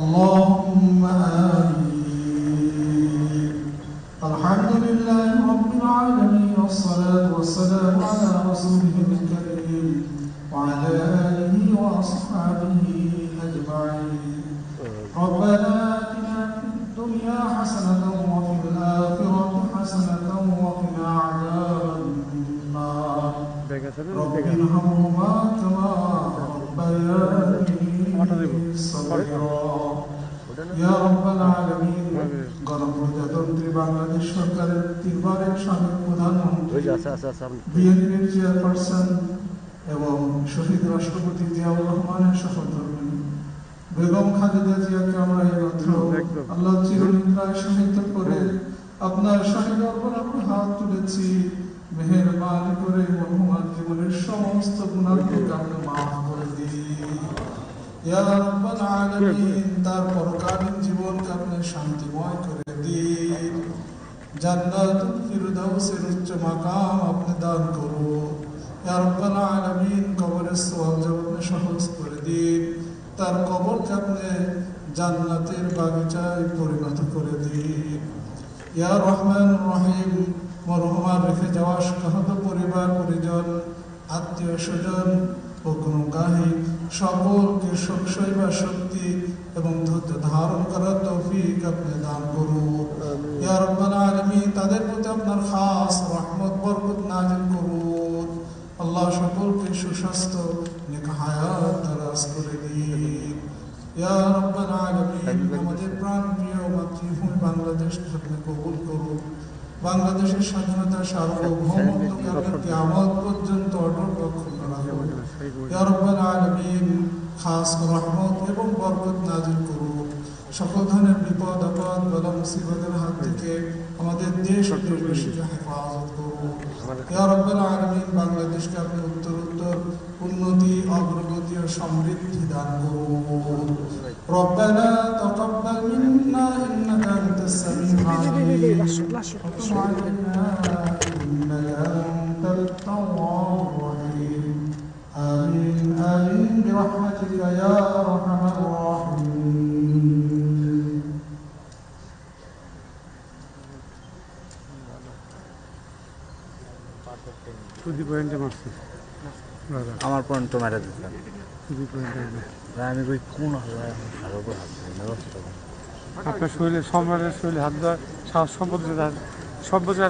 اللهم آمين. الحمد لله رب العالمين والصلاة والسلام على رسوله الكريم وعلى آله وأصحابه أجمعين. ربنا آتنا في الدنيا حسنة وفي الآخرة حسنة وقنا عذاب النار. رب ارحمهما كما ربياني ইয়া রব্বাল আলামিন। গণপ্রজাতন্ত্রী বাংলাদেশ সরকারের তিনবারের সাবেক প্রধানমন্ত্রী বিএনপির চেয়ারপারসন এবং শহীদ রাষ্ট্রপতি জিয়াউর রহমানের সহধর্মী বেগম খালেদা জিয়াকে আমরা এইমাত্র আল্লাহ চিরনিদ্রায় শাহিত করে আপনার শাহী দরবার আমরা হাত তুলেছি মেহেরবানি করে মরহুমার জীবনের সমস্ত গুণাগুলোকে আপনি মাফ করে দিন তার পরকালীন জীবনকে কবরকে আপনি জান্নাতের বাগিচায় পরিণত করে দিন। ইয়া রহমান রহিম মরহুমার রেখে যাওয়া সহত পরিবার পরিজন, আত্মীয় স্বজন ও কোনো গাহি সকলকে সবসইবা শক্তি এবং ধৈর্য ধারণ করার তৌফিক আপনি দান করুন। ইয়া রব্বাল আলামিন তাদের প্রতি আপনার খাস রহমত বরকত নাজিল করুন। আল্লাহ সকলকে সুস্বাস্থ্য নেক হায়াত দারাজ করে দিন। ইয়া রব্বাল আলামিন আমাদের প্রাণ প্রিয় মাতৃভূমি বাংলাদেশ আপনি কবুল করুন। বাংলাদেশের স্বাধীনতা সার্বভৌমত্বকে কিয়ামত পর্যন্ত অটল রক্ষণ আলামিন খাস রহমত এবং বরকত নাজিল করুন সকল ধরনের বিপদ আপদ বালা মুসিবতের হাত থেকে আমাদের দেশ ও দেশবাসীকে হেফাজত করুন ইয়া রব্বাল আলামিন বাংলাদেশকে আপনি উত্তর উত্তর উন্নতি অগ্রগতি ও সমৃদ্ধি দান করুন ربنا تقبل منا انك انت السميع العليم وتب علينا انك انت التواب برحمتك يا ارحم الراحمين টুদি পয়েন্টে মারছে দাদা আমার পর্যন্ত মেরে দিচ্ছেন টুদি পয়েন্টে আমি কই কোন হবে আর উপর হাত দিয়ে ব্যবস্থা করুন। আপনার শরীরে সম্রাটের শরীরে হাত দেওয়া সাহস সম্পদ সব বছর